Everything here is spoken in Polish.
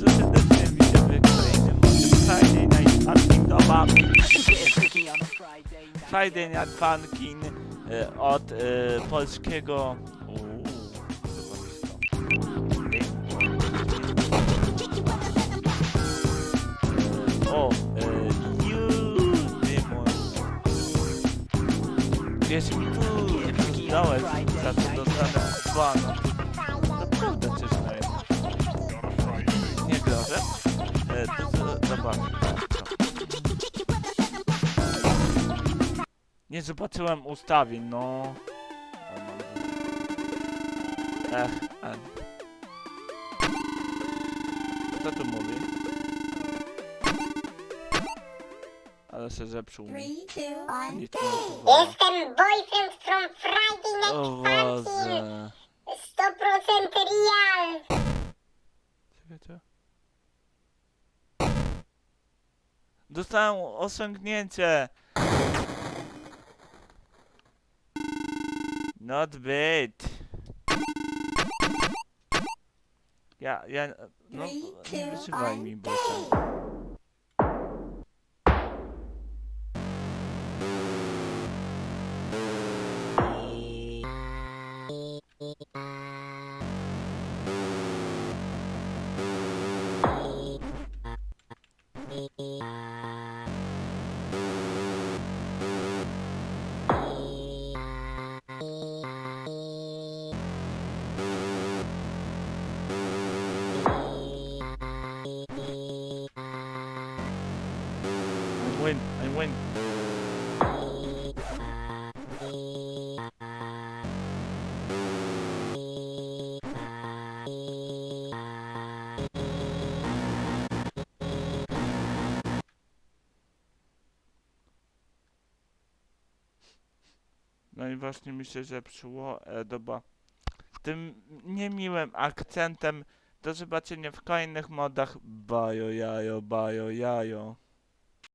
bardzo serdecznie witamy w kolejnym Friday Night Pumpkin Doba. Friday Night Pumpkin e, od e, polskiego... Uuu. E, O, e, New Demon. Mi tu za dostanę bana. Nie grożę? E, to zobaczmy. Nie zobaczyłem ustawień, no. Ech, N. Kto tu mówi? Ale się zepsuł mi. Nic nie. Jestem boyfriend from Friday O Night Pumpkin. Boże. 100% real. Czekajcie. Dostałem osiągnięcie. Not bad. Ja, ja, no, nie wysyłaj mi, bo ten... win, I win. No i właśnie mi się zepsuło e, doba. Tym niemiłym akcentem do zobaczenia w kolejnych modach. Bajo jajo, bajo jajo.